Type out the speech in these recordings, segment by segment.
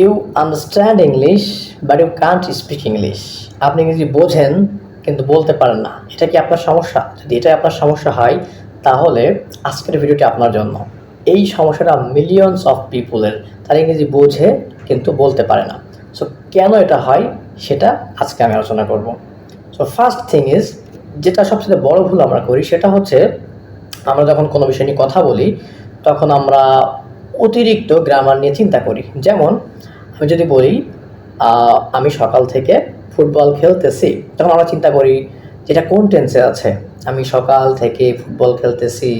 You understand English but you can't speak English আপনি ইংরেজি বোঝেন, কিন্তু বলতে পারেন না, এটা কি আপনার সমস্যা? যদি এটাই আপনার সমস্যা হয়, তাহলে আজকের ভিডিওটি আপনার জন্য। এই সমস্যাটা মিলিয়নস অফ পিপুলের তারা ইংরেজি বোঝে, কিন্তু বলতে পারে না। সো কেন এটা হয়? সেটা আজকে আমি আলোচনা করব। সো ফার্স্ট থিং ইজ যেটা সবচেয়ে বড় ভুল আমরা করি, সেটা হচ্ছে, আমরা যখন কোনো বিষয় নিয়ে কথা বলি, তখন আমরা অতিরিক্ত গ্রামার নিয়ে চিন্তা করি। যেমন, আমি যদি বলি আমি সকাল থেকে ফুটবল খেলতেছি, তখন আমরা চিন্তা করি যেটা কোন টেন্সে আছে? আমি সকাল থেকে ফুটবল খেলতেছি,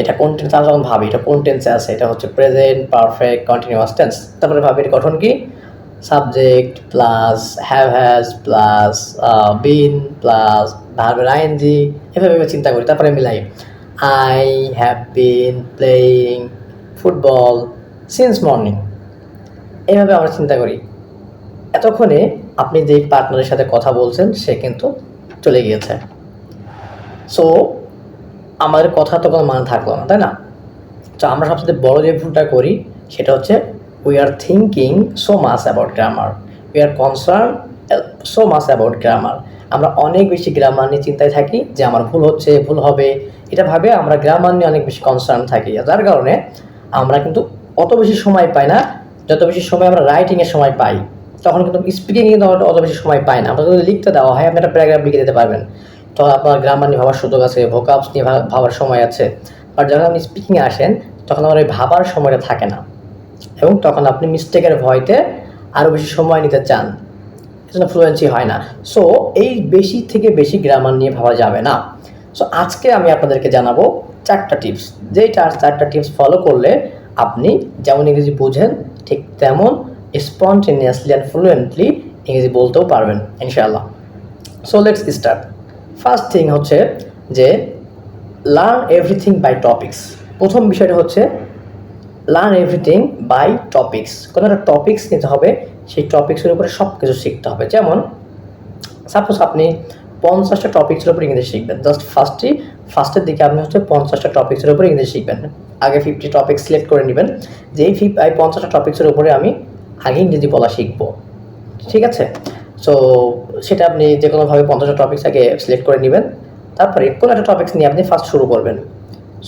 এটা কোন টেন্স আমরা যখন ভাবি, এটা কোন টেন্সে আছে? এটা হচ্ছে প্রেজেন্ট পারফেক্ট কন্টিনিউয়াস টেন্স তারপরে ভাবি এর গঠন কি? Subject plus have has plus been plus ভার্বের আইএনজি এভাবে এভাবে চিন্তা করি, তারপরে মিলাই। I have been playing football since morning এভাবে আমরা চিন্তা করি। এতক্ষণে আপনি যেই পার্টনারের সাথে কথা বলছেন, সে কিন্তু চলে গিয়েছে। সো আমাদের কথা তো কোনো মানে থাকল না, তাই না? তো আমরা সবচেয়ে বড় যে ভুলটা করি, সেটা হচ্ছে we are thinking so much about grammar we are concern so much about grammar আমরা অনেক বেশি গ্রামার নিয়ে চিন্তায় থাকি যে আমার ভুল হচ্ছে, ভুল হবে। এটা ভাবে আমরা গ্রামার নিয়ে অনেক বেশি কনসার্ন থাকি। যার কারণে আমরা কিন্তু অত বেশি সময় পাই না, যত বেশি সময় আমরা রাইটিংয়ের সময় পাই, তখন কিন্তু স্পিকিং কিন্তু অত বেশি সময় পাই না। আমরা যদি লিখতে দেওয়া হয়, আপনি একটা প্যারাগ্রাফ লিখে দিতে পারবেন। তো আপনার গ্রামার নিয়ে ভাবার সুযোগ আছে ভোকাবস নিয়ে ভাবার সময় আছে। বাট যখন আপনি স্পিকিংয়ে আসেন, তখন আমার ওই ভাবার সময়টা থাকে না। এবং তখন আপনি মিস্টেকের ভয়তে আরও বেশি সময় নিতে চান। এজন্য ফ্লুয়েন্সি হয় না। সো এই বেশি থেকে বেশি গ্রামার নিয়ে ভাবা যাবে না। সো আজকে আমি আপনাদেরকে জানাব চারটা টিপস যেই চার চারটা টিপস ফলো করলে আপনি যেমন ইংরেজি বোঝেন, ঠিক তেমন স্পন্টেনিয়াসলি অ্যান্ড ফ্লুয়েন্টলি ইংরেজি বলতেও পারবেন, ইনশাআল্লাহ। So let's start first thing হচ্ছে যে লার্ন এভরিথিং বাই টপিক্স প্রথম বিষয়টা হচ্ছে লার্ন এভরিথিং বাই টপিক্স কোনো একটা টপিক্স নিতে হবে, সেই টপিক্সের উপরে সব কিছু শিখতে হবে। যেমন সাপোজ আপনি পঞ্চাশটা টপিক্সের উপর ইংরেজি শিখবেন। জাস্ট ফার্স্টই ফার্স্টের দিকে আপনি হচ্ছে পঞ্চাশটা টপিক্সের উপরে ইংরেজি শিখবেন। আগে ফিফটি টপিক সিলেক্ট করে নেবেন। যে এই ফিফ এই পঞ্চাশটা টপিক্সের উপরে আমি আগে ইংরেজি বলা শিখব। ঠিক আছে? সো সেটা আপনি যে কোনোভাবে পঞ্চাশটা টপিক্স আগে সিলেক্ট করে নেবেন। তারপরে কোনো একটা টপিক্স নিয়ে আপনি ফার্স্ট শুরু করবেন।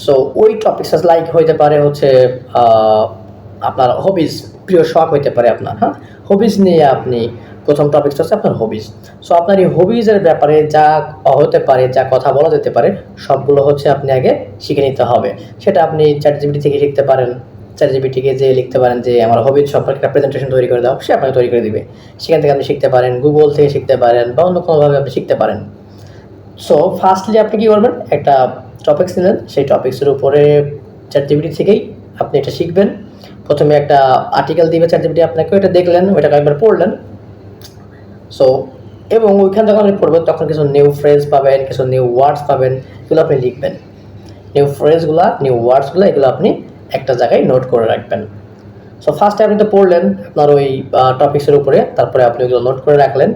সো ওই টপিক্স লাইক হইতে পারে হচ্ছে আপনার হবিজ প্রিয় শখ হইতে পারে আপনার হ্যাঁ? হবিজ নিয়ে আপনি প্রথম টপিকটা হচ্ছে আপনার হবিজ সো আপনার এই হবিজের ব্যাপারে যা হতে পারে, যা কথা বলা যেতে পারে, সবগুলো হচ্ছে আপনি আগে শিখে নিতে হবে। সেটা আপনি চ্যাট জিবিটি থেকে শিখতে পারেন চ্যাট জিবিটিকে যে লিখতে পারেন যে, আমার হবিজ সম্পর্কে একটা প্রেজেন্টেশন তৈরি করে দাও সে আপনাকে তৈরি করে দিবে। সেখান থেকে আপনি শিখতে পারেন গুগল থেকে শিখতে পারেন, বা অন্য কোনোভাবে আপনি শিখতে পারেন। সো ফার্স্টলি আপনি কি করবেন? একটা টপিক্স নিলেন, সেই টপিক্সের উপরে চ্যাটজিবিটি থেকেই আপনি এটা শিখবেন। প্রথমে একটা আর্টিকেল দিবে চ্যাটজিবিটি আপনাকে, ওইটা দেখলেন, ওইটাকে একবার পড়লেন। সো এবং ওইখানে যখন আপনি পড়বেন, তখন কিছু নিউ ফ্রেজ পাবেন, কিছু নিউ ওয়ার্ডস পাবেন, এগুলো আপনি লিখবেন। নিউ ফ্রেজগুলো নিউ ওয়ার্ডসগুলো এগুলো আপনি একটা জায়গায় নোট করে রাখবেন। সো ফার্স্টে আপনি তো পড়লেন, আপনার ওই টপিক্সের উপরে, তারপরে আপনি ওইগুলো নোট করে রাখলেন,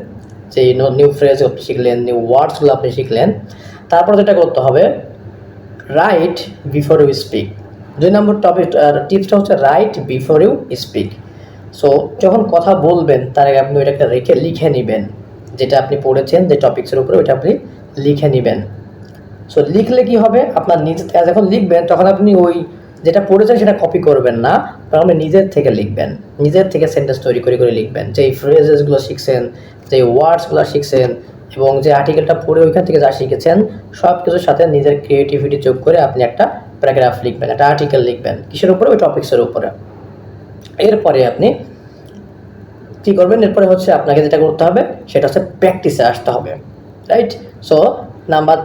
যে নিউ ফ্রেজ আপনি শিখলেন নিউ ওয়ার্ডসগুলো আপনি শিখলেন। তারপরে যেটা করতে হবে রাইট বিফোর ইউ স্পিক দুই নম্বর টপিক টিপসটা হচ্ছে right before you speak so যখন কথা বলবেন, তার আগে আপনি ওইটাকে রেখে লিখে নেবেন। যেটা আপনি পড়েছেন, যে টপিক্সের উপরে, ওইটা আপনি লিখে নেবেন। সো লিখলে কি হবে? আপনার নিজে যখন লিখবেন, তখন আপনি ওই যেটা পড়েছেন, সেটা কপি করবেন না। তখন আপনি নিজের থেকে লিখবেন। নিজের থেকে সেন্টেন্স তৈরি করে করে লিখবেন। যে ফ্রেজেসগুলো শিখছেন যে ওয়ার্ডসগুলো শিখছেন, এবং যে আর্টিকেলটা পড়ে ওইখান থেকে যা শিখেছেন সব কিছুর সাথে নিজের ক্রিয়েটিভিটি যোগ করে আপনি একটা প্যারাগ্রাফ লিখবেন, একটা আর্টিকেল লিখবেন, কিসের উপরে? ওই টপিক্সের উপরে। এরপরে আপনি কী করবেন? এরপরে হচ্ছে আপনাকে যেটা করতে হবে, সেটা হচ্ছে প্র্যাকটিসে আসতে হবে রাইট সো নাম্বার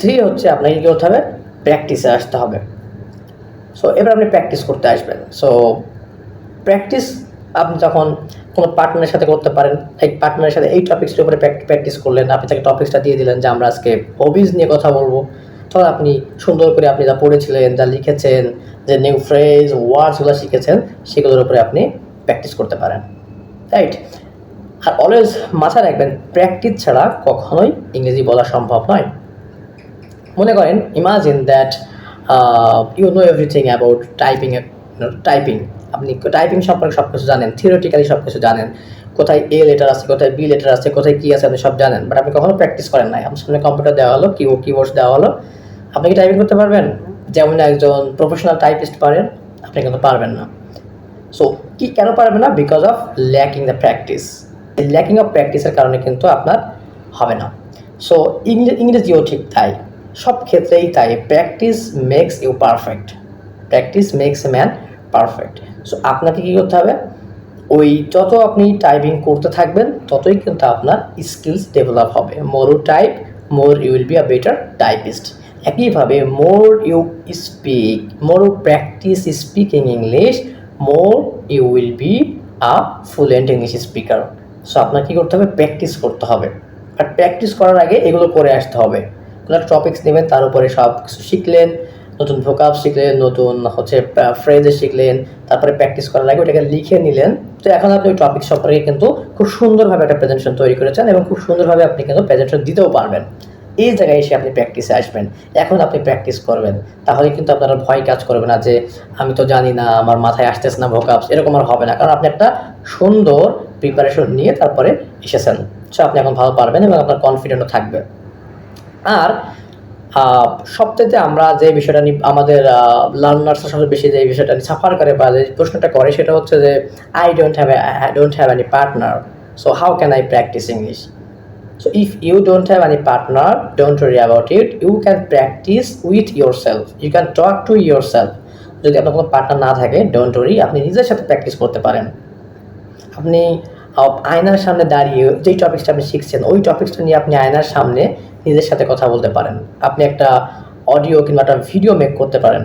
থ্রি হচ্ছে আপনাকে কী করতে হবে? প্র্যাকটিসে আসতে হবে। সো এবার আপনি প্র্যাকটিস করতে আসবেন। সো প্র্যাকটিস আপনি যখন কোনো পার্টনারের সাথে করতে পারেন, এই পার্টনারের সাথে এই টপিক্সের উপরে প্র্যাকটিস করলেন, আপনি তাকে টপিক্সটা দিয়ে দিলেন যে আমরা আজকে হবিজ নিয়ে কথা বলব তখন আপনি সুন্দর করে আপনি যা পড়েছিলেন, যা লিখেছেন, যে নিউ ফ্রেজ ওয়ার্ডসগুলো শিখেছেন, সেগুলোর উপরে আপনি প্র্যাকটিস করতে পারেন। রাইট আর অলওয়েজ মাথায় রাখবেন প্র্যাকটিস ছাড়া কখনোই ইংরেজি বলা সম্ভব নয়। মনে করেন imagine that you know everything about typing typing আপনি টাইপিং সম্পর্কে সব কিছু জানেন থিওরিটিক্যালি সব কিছু জানেন। কোথায় এ লেটার আছে, কোথায় বি লেটার আছে, কোথায় কী আছে, আপনি সব জানেন। বাট আপনি কখনো প্র্যাকটিস করেন নাই। আপনার সামনে কম্পিউটার দেওয়া হলো কিবোর্ড কিবোর্ডস দেওয়া হলো। আপনি কি টাইপিং করতে পারবেন? যেমন একজন প্রফেশনাল টাইপিস্ট পারেন, আপনি কিন্তু পারবেন না। সো কি কেন পারবেন না? Because of lacking the practice lacking of প্র্যাকটিসের কারণে কিন্তু আপনার হবে না। সো ইংরেজিও ঠিক তাই। সব ক্ষেত্রেই তাই। Practice makes you perfect practice makes a man perfect so আপনাকে কী করতে হবে? ওই যত আপনি টাইপিং করতে থাকবেন, ততই কিন্তু আপনার স্কিলস ডেভেলপ হবে। More type more you will be a better typist একইভাবে more you speak more you practice speaking English more you will be a fluent English speaker so আপনার কী করতে হবে? প্র্যাকটিস করতে হবে। আর প্র্যাকটিস করার আগে এগুলো করে আসতে হবে। কোনো টপিক্স নেবেন, তার উপরে সব কিছু শিখলেন, নতুন ভোকাব শিখলেন, নতুন হচ্ছে ফ্রেজে শিখলেন, তারপরে প্র্যাকটিস করার আগে ওটাকে লিখে নিলেন। তো এখন আপনি ওই টপিক সম্পর্কে কিন্তু খুব সুন্দরভাবে একটা প্রেজেন্টেশন তৈরি করেছেন এবং খুব সুন্দরভাবে আপনি কিন্তু প্রেজেন্টেশন দিতেও পারবেন। এই জায়গায় এসে আপনি প্র্যাকটিসে আসবেন। এখন আপনি প্র্যাকটিস করবেন। তাহলে কিন্তু আপনারা ভয় কাজ করবে না যে, আমি তো জানি না, আমার মাথায় আসতেছে না ভোকাবস এরকম আর হবে না। কারণ আপনি একটা সুন্দর প্রিপারেশন নিয়ে তারপরে এসেছেন। সো আপনি এখন ভালো পারবেন এবং আপনার কনফিডেন্টও থাকবে। আর সবথেকে আমরা যে বিষয়টা নিয়ে আমাদের লার্নার্সের সাথে বেশি যে বিষয়টা নিয়ে সাফার করে বা যে প্রশ্নটা করে, সেটা হচ্ছে যে I don't have I don't have any partner so how can I practice English So if you don't have any partner, don't worry about it. You can practice with yourself. You can talk to yourself. যদি আপনার কোনো partner না থাকে don't worry আপনি নিজের সাথে practice করতে পারেন আপনি আয়নার সামনে দাঁড়িয়ে যেই টপিকসটা আপনি শিখছেন ওই টপিকসটা নিয়ে আপনি আয়নার সামনে নিজের সাথে কথা বলতে পারেন আপনি একটা অডিও কিংবা একটা ভিডিও মেক করতে পারেন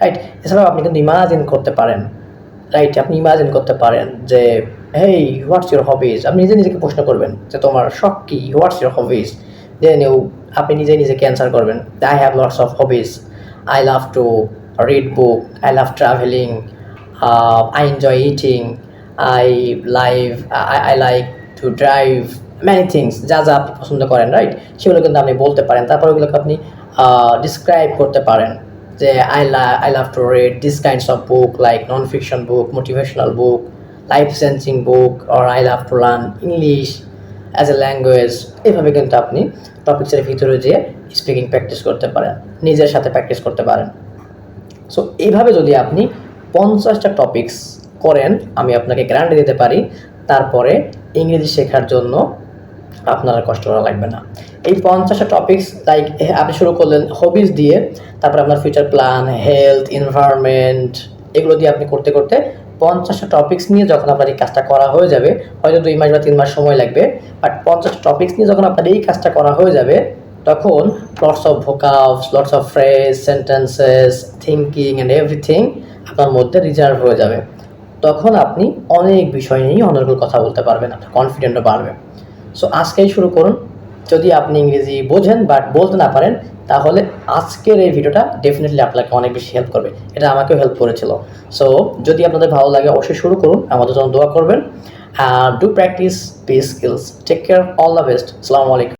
রাইট এছাড়াও আপনি কিন্তু ইমাজিন করতে পারেন রাইট আপনি ইমাজিন করতে পারেন যে হেই হোয়াটস ইউর হবিজ আপনি নিজে নিজেকে প্রশ্ন করবেন যে, তোমার শখ কী? What's your hobbies then you আপনি নিজে নিজেকে অ্যান্সার করবেন I have lots of hobbies I love to read book I love travelling I enjoy eating I live I like to drive many things যা যা আপনি পছন্দ করেন রাইট সেগুলো কিন্তু আপনি বলতে পারেন। তারপর ওগুলোকে আপনি ডিসক্রাইব করতে পারেন যে I I love to read this kinds of book like non fiction book motivational book life changing book or I love to learn English as a language এভাবে কিন্তু আপনি টপিক্সের ভিতরে যেয়ে স্পিকিং প্র্যাকটিস করতে পারেন, নিজের সাথে প্র্যাকটিস করতে পারেন। সো এইভাবে যদি আপনি পঞ্চাশটা টপিকস করেন, আমি আপনাকে গ্যারান্টি দিতে পারি, তারপরে ইংরেজি শেখার জন্য আপনার কষ্ট করা লাগবে না। এই পঞ্চাশটা টপিকস লাইক আপনি শুরু করলেন হবিস দিয়ে, তারপরে আপনার ফিউচার প্ল্যান হেলথ এনভায়রনমেন্ট এগুলো দিয়ে আপনি করতে করতে পঞ্চাশটা টপিক্স নিয়ে যখন আপনার এই কাজটা করা হয়ে যাবে, হয়তো দুই মাস বা তিন মাস সময় লাগবে বাট পঞ্চাশটা টপিক্স নিয়ে যখন আপনার এই কাজটা করা হয়ে যাবে, তখন lots of vocabs lots of phrase sentences thinking and everything আপনার মধ্যে রিজার্ভ হয়ে যাবে। তখন আপনি অনেক বিষয় নিয়েই অনার্গল কথা বলতে পারবেন, আপনার কনফিডেন্টও বাড়বে। সো আজকেই শুরু করুন। যদি আপনি ইংরেজি বোঝেন বাট বলতে না পারেন, তাহলে আজকের এই ভিডিওটা ডেফিনেটলি আপনাকে অনেক বেশি হেল্প করবে। এটা আমাকেও হেল্প করেছিল। সো যদি আপনাদের ভালো লাগে, অবশ্যই শুরু করুন। আমাদের জন্য দোয়া করবেন। Do practice pay skills take care all the best সালামু আলাইকুম